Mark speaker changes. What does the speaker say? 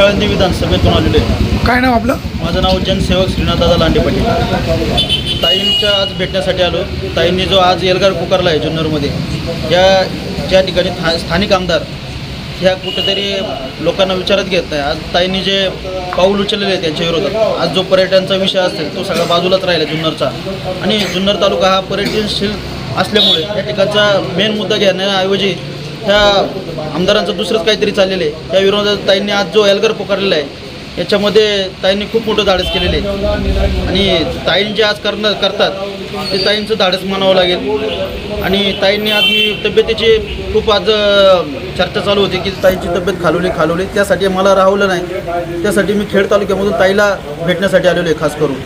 Speaker 1: आळंदी विधानसभेतून आलेलो
Speaker 2: काय नाव आपलं?
Speaker 1: माझं नाव जनसेवक श्रीनाथदादा लांडे पाटील. ताईंच्या आज भेटण्यासाठी आलो. ताईंनी जो आज एल्गार पुकारला आहे जुन्नरमध्ये या ज्या ठिकाणी था स्थानिक आमदार ह्या कुठेतरी लोकांना विचारत घेत नाही. आज ताईंनी जे पाऊल उचललेले आहे त्यांच्या विरोधात आज जो पर्यटनचा विषय असेल तो सगळा बाजूलाच राहिला जुन्नरचा. आणि जुन्नर तालुका हा पर्यटनशील असल्यामुळे या ठिकाणचा मेन मुद्दा घेण्याऐवजी ह्या आमदारांचं दुसरंच काहीतरी चाललेलं आहे. या विरोधात ताईंनी आज जो एल्गार पुकारलेला आहे याच्यामध्ये ताईंनी खूप मोठं धाडस केलेलं आहे. आणि ताईं जे आज करणं करतात ते ताईंचं धाडस मानावं लागेल. आणि ताईंनी आज मी तब्येतीची खूप आज चर्चा चालू होती की ताईंची तब्येत खालवली खालवली. त्यासाठी मला राहवलं नाही. त्यासाठी मी खेड तालुक्यामधून ताईला भेटण्यासाठी आलेलो आहे खास करून.